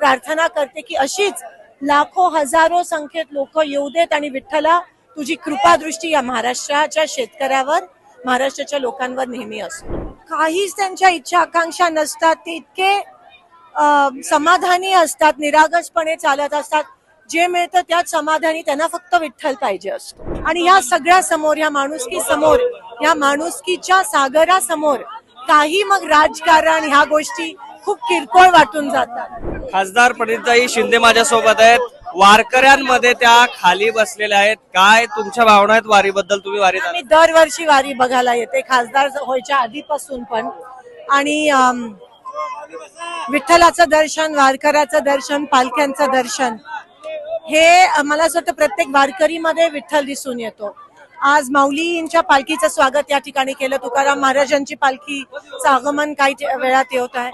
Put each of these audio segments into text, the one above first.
प्रार्थना करते की अशीच लाखो हजारो संख्येत लोक येऊ देत आणि विठ्ठला तुझी कृपादृष्टी या महाराष्ट्राच्या शेतकऱ्यावर महाराष्ट्राच्या लोकांवर नेहमी असो काहीच त्यांच्या इच्छा आकांक्षा नसतात. ते इतके समाधानी असतात निरागसपणे चालत असतात. जे मिळतं त्यात समाधानी त्यांना फक्त विठ्ठल पाहिजे असतो. आणि ह्या सगळ्या समोर ह्या माणुसकी समोर ह्या माणुसकीच्या सागरासमोर काही मग राजकारण ह्या गोष्टी खूप किरकोळ वाटून जातात. खासदार पंडितताई शिंदे माझ्या सोबत आहेत. वारकऱ्यांमध्ये त्या खाली बसलेल्या आहेत. काय तुमच्या भावना आहेत वारीबद्दल? तुम्ही वारी आलात? मी दरवर्षी वारी बघायला येते. खासदार व्हायच्या आधीपासून पण. आणि विठ्ठलाचं दर्शन वारकऱ्याचं दर्शन पालख्यांचं दर्शन हे मला असं वाटतं प्रत्येक वारकरीमध्ये विठ्ठल दिसून येतो. आज माऊलींच्या पालखीचं स्वागत या ठिकाणी केलं. तुकाराम महाराजांची पालखीचं आगमन काही वेळात येत आहे.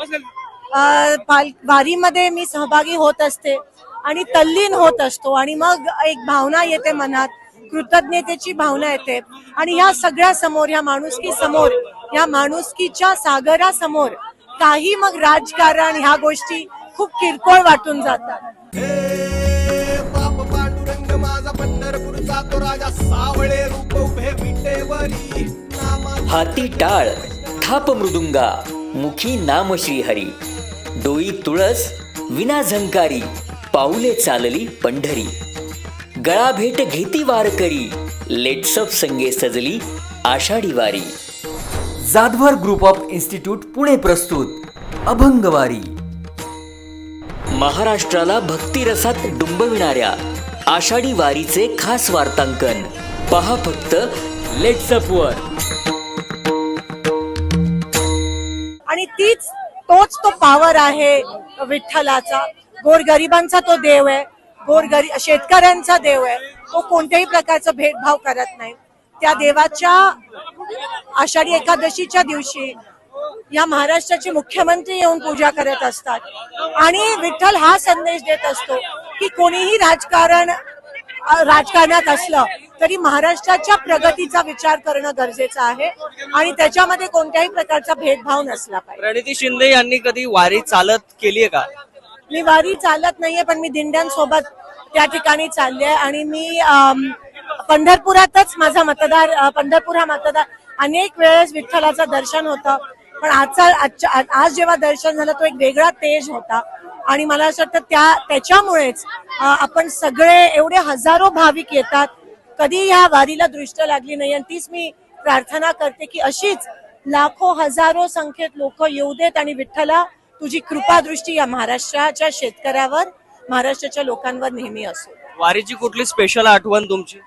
वारीमध्ये मी सहभागी होत असते आणि तल्लीन होत असतो आणि मग एक भावना येते मनात कृतज्ञतेची भावना येते. आणि ह्या सगळ्या समोर ह्या माणुसकी समोर ह्या माणुसकीच्या सागरासमोर काही मग राजकारण ह्या गोष्टी खूप किरकोळ वाटून जातात. हे बाप पांडुरंग माझा पंढरपूरचा तो राजा सावळे रूप उभे विटेवरी नामा हाती टाळ थाप मृदुंगा मुखी नाम श्रीहरी. डोई तुळस विना झंकारी पाऊले चालली पंढरी. गळा भेट घेती वारकरी लेट्सअप संगे सजली Ashadhi Wari. Jadhavar group of institute Pune प्रस्तुत अभंगवारी. महाराष्ट्राला भक्तिरसात डुंबविणाऱ्या आषाढी वारीचे खास वार्तांकन. पहा फक्त लेट्सअप वर आणि तीच तोच तो पावर आहे विठ्ठलाचा. गोरगरिबांचा तो देव आहे. गोरगरी शेतकऱ्यांचा देव आहे. तो कोणत्याही प्रकारचा भेदभाव करत नाही. त्या देवाच्या आषाढी एकादशीच्या दिवशी या महाराष्ट्राचे मुख्यमंत्री येऊन पूजा करत असतात. आणि विठ्ठल हा संदेश देत असतो की कोणीही राजकारण राजकारणात असलं तरी महाराष्ट्राच्या प्रगतीचा विचार करणं गरजेचं आहे आणि त्याच्यामध्ये कोणत्याही प्रकारचा भेदभाव नसला पाहिजे. प्रणिती शिंदे यांनी कधी वारी चालत केली आहे का? मी वारी चालत नाहीये पण मी दिंड्यांसोबत त्या ठिकाणी चालले आणि मी अम, पंढरपुरातच माझा मतदार अ, पंढरपूर हा मतदार अनेक वेळेस विठ्ठलाचं दर्शन होतं पण आजचा आजच्या आज जेव्हा दर्शन झालं तो एक वेगळा तेज होता. आणि मला असं वाटतं त्या त्याच्यामुळेच अ, आपण सगळे एवढे हजारो भाविक येतात कधी ह्या वारीला दृष्ट लागली नाही आणि तीच मी प्रार्थना करते की अशीच लाखो हजारो संख्येत लोक येऊ देत आणि विठ्ठला तुझी कृपादृष्टी या महाराष्ट्राच्या शेतकऱ्यावर महाराष्ट्राच्या लोकांवर नेहमी असो. वारीची कुठली स्पेशल आठवण तुमची?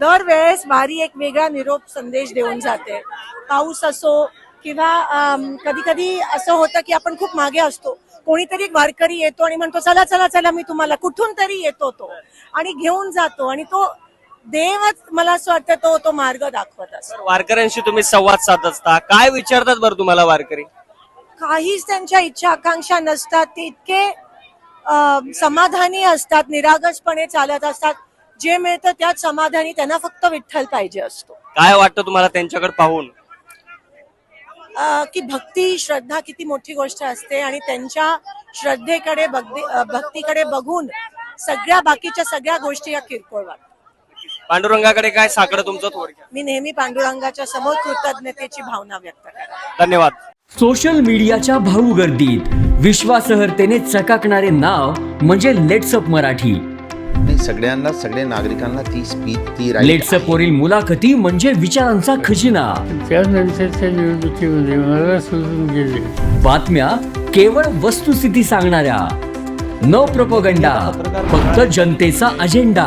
दरवेळेस वारी एक वेगळा निरोप संदेश देऊन जाते. पाऊस असो किंवा कधी कधी असं होतं की आपण खूप मागे असतो. कोणीतरी वारकरी येतो आणि म्हणतो चला चला चला मी तुम्हाला कुठून तरी येतो तो आणि घेऊन जातो आणि तो देवच मला असं वाटतं तो तो मार्ग दाखवत असतो. वारकऱ्यांशी तुम्ही संवाद साधत असता काय विचारतात बरं तुम्हाला वारकरी? काहीच त्यांच्या इच्छा आकांक्षा नसतात ते इतके अं, समाधानी असतात निरागसपणे चालत असतात. जे मिळतं त्यात समाधानी त्यांना फक्त विठ्ठल पाहिजे असतो. काय वाटतं तुम्हाला त्यांच्याकडे पाहून? अं, की भक्ती श्रद्धा किती मोठी गोष्ट असते आणि त्यांच्या श्रद्धेकडे अं, भक्तीकडे बघून सगळ्या बाकीच्या सगळ्या गोष्टी या किरकोळ वाटतात. पांडुरंगाकडे काय साकडं तुमचं थोडक्यात? मी नेहमी पांडुरंगाच्या समोर कृतज्ञतेची भावना व्यक्त करते. धन्यवाद. सोशल मीडियाच्या भाऊ गर्दीत विश्वासहर्तेने चकाकणारे नाव म्हणजे लेट्सअप मराठी. नाही सगळ्यांना सगळ्या नागरिकांना ती स्पीच ती right लेट्सअप वरील मुलाखती म्हणजे विचारांचा खजिना. त्यानंतरच्या निवडणुकीमध्ये मला सोडून गेले बातम्या केवळ वस्तुस्थिती सांगणाऱ्या. न प्रपोगंडा फक्त जनतेचा अजेंडा